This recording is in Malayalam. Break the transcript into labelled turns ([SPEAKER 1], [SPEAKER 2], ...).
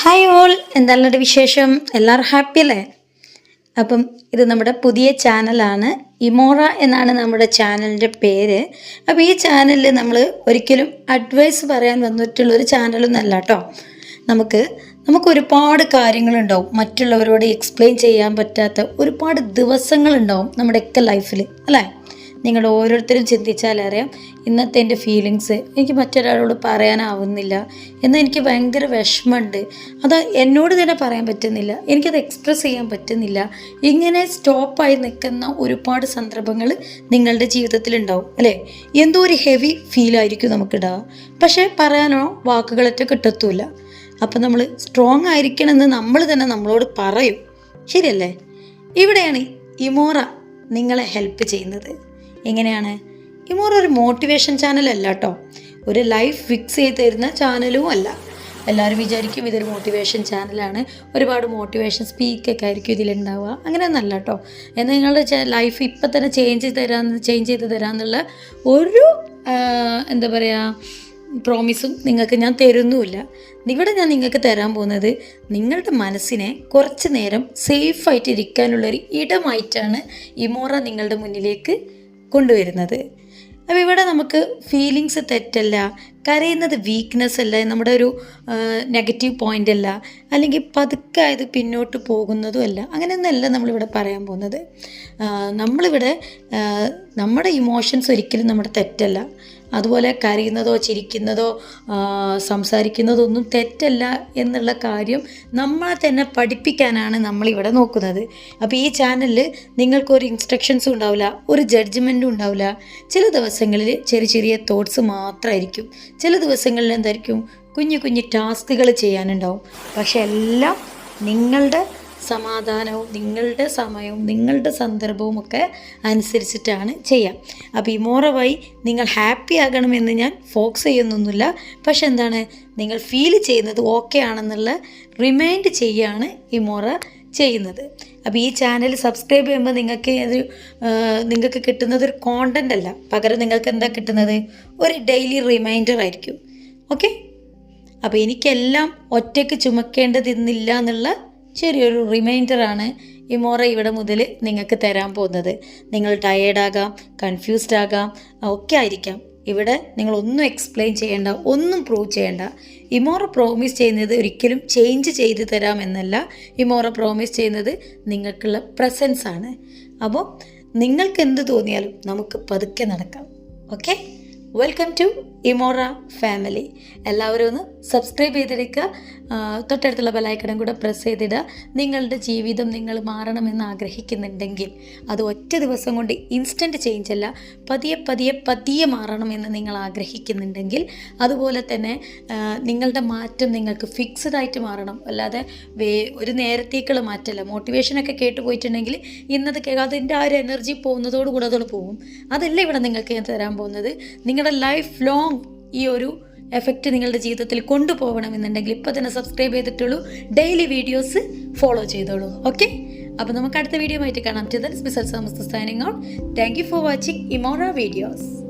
[SPEAKER 1] ഹായ് ഓൾ എന്താണ് വിശേഷം? എല്ലാവരും ഹാപ്പി അല്ലേ? അപ്പം ഇത് നമ്മുടെ പുതിയ ചാനലാണ് ഇമോറ എന്നാണ് നമ്മുടെ ചാനലിന്റെ പേര്. അപ്പോൾ ഈ ചാനലിൽ നമ്മൾ ഒരിക്കലും അഡ്വൈസ് പറയാൻ വന്നിട്ടുള്ളൊരു ചാനലൊന്നല്ല കേട്ടോ. നമുക്ക് നമുക്ക് ഒരുപാട് കാര്യങ്ങളുണ്ടാവും. മറ്റുള്ളവരോട് എക്സ്പ്ലെയിൻ ചെയ്യാൻ പറ്റാത്ത ഒരുപാട് ദിവസങ്ങളുണ്ടാവും നമ്മുടെയൊക്കെ ലൈഫിൽ അല്ലേ? നിങ്ങൾ ഓരോരുത്തരും ചിന്തിച്ചാലറിയാം ഇന്നത്തെ എന്റെ ഫീലിങ്സ് എനിക്ക് മറ്റൊരാളോട് പറയാനാവുന്നില്ല എന്നാൽ എനിക്ക് ഭയങ്കര വിഷമമുണ്ട്. അത് എന്നോട് തന്നെ പറയാൻ പറ്റുന്നില്ല. എനിക്കത് എക്സ്പ്രസ് ചെയ്യാൻ പറ്റുന്നില്ല. ഇങ്ങനെ സ്റ്റോപ്പായി നിൽക്കുന്ന ഒരുപാട് സന്ദർഭങ്ങൾ നിങ്ങളുടെ ജീവിതത്തിൽ ഉണ്ടാവും അല്ലേ? എന്തോ ഒരു ഹെവി ഫീലായിരിക്കും നമുക്കിടാവുക പക്ഷേ പറയാനോ വാക്കുകളൊക്കെ കിട്ടത്തുമില്ല. അപ്പം നമ്മൾ സ്ട്രോങ് ആയിരിക്കണമെന്ന് നമ്മൾ തന്നെ നമ്മളോട് പറയും. ശരിയല്ലേ? ഇവിടെയാണ് ഇമോറ നിങ്ങളെ ഹെൽപ്പ് ചെയ്യുന്നത്. എങ്ങനെയാണ്? ഇമോറ ഒരു മോട്ടിവേഷൻ ചാനലല്ല കേട്ടോ ഒരു ലൈഫ് ഫിക്സ് ചെയ്ത് തരുന്ന ചാനലും അല്ല. എല്ലാവരും വിചാരിക്കും ഇതൊരു മോട്ടിവേഷൻ ചാനലാണ് ഒരുപാട് മോട്ടിവേഷൻ സ്പീക്കൊക്കെ ആയിരിക്കും ഇതിലുണ്ടാവുക. അങ്ങനെയൊന്നല്ല കേട്ടോ എന്നാൽ നിങ്ങളുടെ ലൈഫ് ഇപ്പം തന്നെ ചേഞ്ച് ചെയ്ത് തരാൻ ചേഞ്ച് ചെയ്ത് തരാമെന്നുള്ള ഒരു എന്താ പറയുക പ്രോമിസും നിങ്ങൾക്ക് ഞാൻ തരുന്നുമില്ല. ഇവിടെ ഞാൻ നിങ്ങൾക്ക് തരാൻ പോകുന്നത് നിങ്ങളുടെ മനസ്സിനെ കുറച്ച് നേരം സേഫായിട്ട് ഇരിക്കാനുള്ളൊരു ഇടമായിട്ടാണ് ഇമോറ നിങ്ങളുടെ മുന്നിലേക്ക് കൊണ്ടുവരുന്നത്. അപ്പോൾ ഇവിടെ നമുക്ക് ഫീലിങ്സ് തെറ്റല്ല കരയുന്നത് വീക്ക്നെസ് അല്ല നമ്മുടെ ഒരു നെഗറ്റീവ് പോയിന്റ് അല്ല അല്ലെങ്കിൽ പതുക്കെ ആയത് പിന്നോട്ട് പോകുന്നതും അല്ല. അങ്ങനെയൊന്നല്ല നമ്മളിവിടെ പറയാൻ പോകുന്നത്. നമ്മളിവിടെ നമ്മുടെ ഇമോഷൻസ് ഒരിക്കലും നമ്മുടെ തെറ്റല്ല. അതുപോലെ കരയുന്നതോ ചിരിക്കുന്നതോ സംസാരിക്കുന്നതോ ഒന്നും തെറ്റല്ല എന്നുള്ള കാര്യം നമ്മളെ തന്നെ പഠിപ്പിക്കാനാണ് നമ്മളിവിടെ നോക്കുന്നത്. അപ്പോൾ ഈ ചാനലിൽ നിങ്ങൾക്കൊരു ഇൻസ്ട്രക്ഷൻസും ഉണ്ടാവില്ല ഒരു ജഡ്ജ്മെന്റും ഉണ്ടാവില്ല. ചില ദിവസങ്ങളിൽ ചെറിയ ചെറിയ തോട്ട്സ് മാത്രമായിരിക്കും ചില ദിവസങ്ങളിൽ എന്തായിരിക്കും? കുഞ്ഞു കുഞ്ഞു ടാസ്കുകൾ ചെയ്യാനുണ്ടാവും. പക്ഷെ എല്ലാം നിങ്ങളുടെ സമാധാനവും നിങ്ങളുടെ സമയവും നിങ്ങളുടെ സന്ദർഭവും ഒക്കെ അനുസരിച്ചിട്ടാണ് ചെയ്യാം. അപ്പോൾ ഈ മോറവായി നിങ്ങൾ ഹാപ്പി ആകണമെന്ന് ഞാൻ ഫോക്സ് ചെയ്യുന്നൊന്നുമില്ല. പക്ഷെ എന്താണ്? നിങ്ങൾ ഫീൽ ചെയ്യുന്നത് ഓക്കെ ആണെന്നുള്ള റിമൈൻഡ് ചെയ്യാണ് ഇമോറ ചെയ്യുന്നത്. അപ്പോൾ ഈ ചാനൽ സബ്സ്ക്രൈബ് ചെയ്യുമ്പോൾ നിങ്ങൾക്ക് ഒരു നിങ്ങൾക്ക് കിട്ടുന്നത് ഒരു കോണ്ടന്റ് അല്ല. പകരം നിങ്ങൾക്ക് എന്താ കിട്ടുന്നത്? ഒരു ഡെയിലി റിമൈൻഡർ ആയിരിക്കും. ഓക്കെ അപ്പോൾ എനിക്കെല്ലാം ഒറ്റയ്ക്ക് ചുമക്കേണ്ടതിന്നില്ല എന്നുള്ള ചെറിയൊരു റിമൈൻഡറാണ് മോറ ഇവിടെ മുതൽ നിങ്ങൾക്ക് തരാൻ പോകുന്നത്. നിങ്ങൾ ടയേർഡാകാം കൺഫ്യൂസ്ഡ് ആകാം ഒക്കെ ആയിരിക്കാം. ഇവിടെ നിങ്ങൾ ഒന്നും എക്സ്പ്ലെയിൻ ചെയ്യേണ്ട ഒന്നും പ്രൂവ് ചെയ്യേണ്ട. ഇമോറ പ്രോമിസ് ചെയ്യുന്നത് ഒരിക്കലും ചേഞ്ച് ചെയ്ത് തരാമെന്നല്ല ഇമോറ പ്രോമിസ് ചെയ്യുന്നത് നിങ്ങൾക്കുള്ള പ്രസൻസ് ആണ്. അപ്പോൾ നിങ്ങൾക്ക് എന്ത് തോന്നിയാലും നമുക്ക് പതുക്കെ നടക്കാം. Okay welcome to ഇമോറ family. എല്ലാവരും ഒന്ന് സബ്സ്ക്രൈബ് ചെയ്തിരിക്കുക. തൊട്ടടുത്തുള്ള ബെലൈക്കണും കൂടെ പ്രസ് ചെയ്തിടുക. നിങ്ങളുടെ ജീവിതം നിങ്ങൾ മാറണമെന്ന് ആഗ്രഹിക്കുന്നുണ്ടെങ്കിൽ അത് ഒറ്റ ദിവസം കൊണ്ട് ഇൻസ്റ്റന്റ് ചേഞ്ച് അല്ല പതിയെ പതിയെ പതിയെ മാറണമെന്ന് നിങ്ങൾ ആഗ്രഹിക്കുന്നുണ്ടെങ്കിൽ അതുപോലെ തന്നെ നിങ്ങളുടെ മാറ്റം നിങ്ങൾക്ക് ഫിക്സഡ് ആയിട്ട് മാറണം. അല്ലാതെ വേ ഒരു നേരത്തേക്കുള്ള മാറ്റമല്ല. മോട്ടിവേഷനൊക്കെ കേട്ട് പോയിട്ടുണ്ടെങ്കിൽ ഇന്നത് കേൾക്കുക അതിന്റെ ആ ഒരു എനർജി പോകുന്നതോടുകൂടെ അതോട് പോകും. അതല്ല ഇവിടെ നിങ്ങൾക്ക് ഞാൻ തരാൻ പോകുന്നത്? നിങ്ങളുടെ ലൈഫ് ലോങ് ഈ ഒരു എഫക്റ്റ് നിങ്ങളുടെ ജീവിതത്തിൽ കൊണ്ടുപോകണമെന്നുണ്ടെങ്കിൽ ഇപ്പോൾ തന്നെ സബ്സ്ക്രൈബ് ചെയ്തിട്ടുള്ളൂ. ഡെയിലി വീഡിയോസ് ഫോളോ ചെയ്തോളൂ. ഓക്കെ അപ്പോൾ നമുക്ക് അടുത്ത വീഡിയോ ആയിട്ട് കാണാം. Then special Samastha signing out thank you for watching ഇമോറ videos